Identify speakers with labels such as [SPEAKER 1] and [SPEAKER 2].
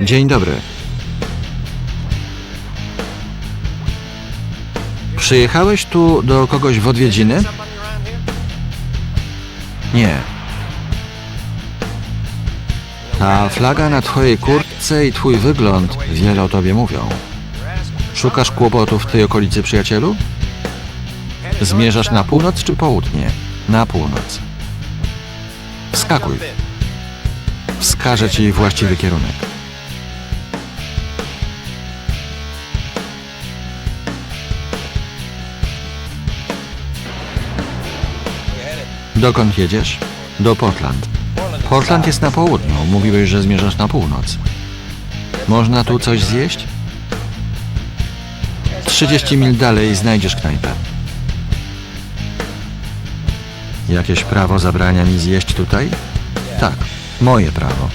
[SPEAKER 1] Dzień dobry. Przyjechałeś tu do kogoś w odwiedziny? Nie. Ta flaga na twojej kurtce i twój wygląd wiele o tobie mówią. Szukasz kłopotów w tej okolicy, przyjacielu? Zmierzasz na północ czy południe? Na północ. Wskakuj. Wskażę ci właściwy kierunek. Dokąd jedziesz? Do Portland. Portland jest na południu. Mówiłeś, że zmierzasz na północ. Można tu coś zjeść? 30 mil dalej znajdziesz knajpę. Jakieś prawo zabrania mi zjeść tutaj? Tak, moje prawo.